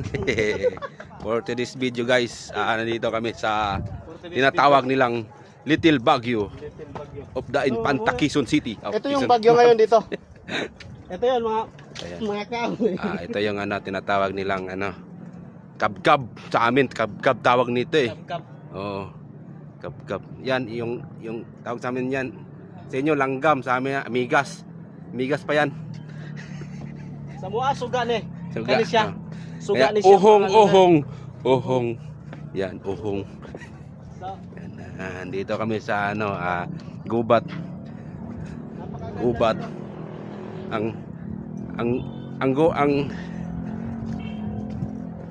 For today's video guys, ah, nandito kami sa tinatawag nilang Little Baguio of the Infanta Quezon City. of Ito yung Quezon. bagyo ngayon dito. Ito yun mga Ayan. mga kahoy. Ah, ito yung ano, tinatawag nilang ano, kabkab sa amin, kabkab tawag nito eh. Kap. Oo. Kabkab. Yan yung yung tawag sa amin yan. Sa inyo langgam, sa amin amigas. Amigas pa yan. Sa mua suga ni. Suga. Kani siya. Oh. Suga Ayan, siya. Uhong, mga uhong, uhong. Yan, uhong. Yan, ah, dito kami sa ano, ah, gubat, gubat. Ang ang ang go ang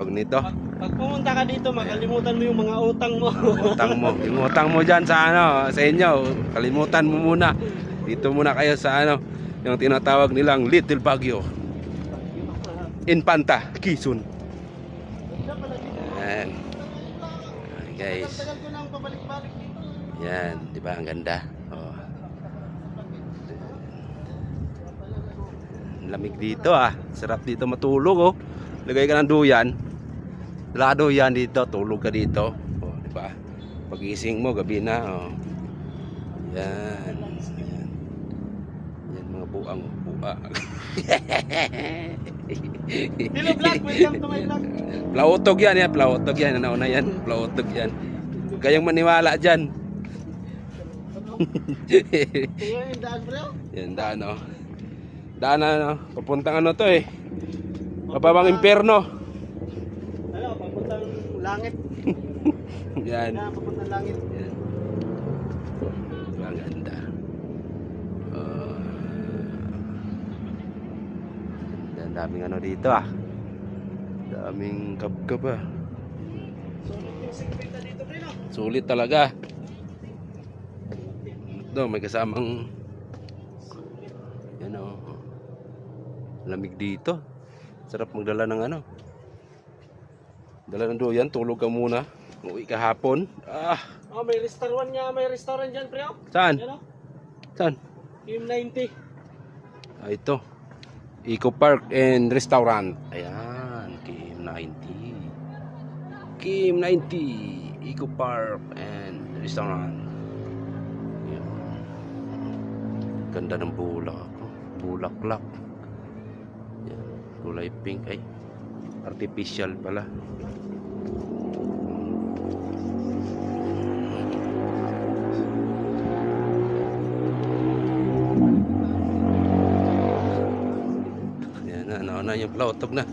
pag nito, Pag, pag pumunta ka dito, makalimutan mo yung mga utang mo. utang mo. Yung utang mo diyan sa ano, sa inyo, kalimutan mo muna. Dito muna kayo sa ano, yung tinatawag nilang Little Baguio. Infanta, Quezon. Yan. Ay, guys. Yan, di ba ang ganda? Oh. Lamig dito ah. Sarap dito matulog oh. Lagay ka ng duyan. Lado yan dito, tulog ka dito. Oh, di ba? Pagising mo gabi na oh. Yan. Yan. Yan mga buang buang. Hello vlog, welcome to my vlog. Plautog yan, yan. Plautog yan. Ano na yan? Plautog yan. Kayong maniwala dyan. Yung daan bro. Yan, daan oh. Daan ano, papuntang ano to eh. Mababang impyerno. Ano, papuntang langit. Yan. Na, papuntang langit. Yan. Ang ganda. Uh, ang daming ano dito ah. Daming kabkab ah. Sulit talaga. Ito, may kasamang yan oh. Lamig dito. Sarap magdala ng ano. Dala ng duyan, tulog ka muna. Uwi ka hapon. Ah, Oh, may restaurant niya, may restaurant dyan pre. oh. saan? Yan oh. Saan? Team 90. Ah, ito. Eco Park and Restaurant. Ayan, Kim 90. Kim 90. Eco Park and Restaurant. Ayan. Ganda ng bulak. Bulaklak. Ayan. Kulay pink ay artificial pala. Ano na yung plautog na.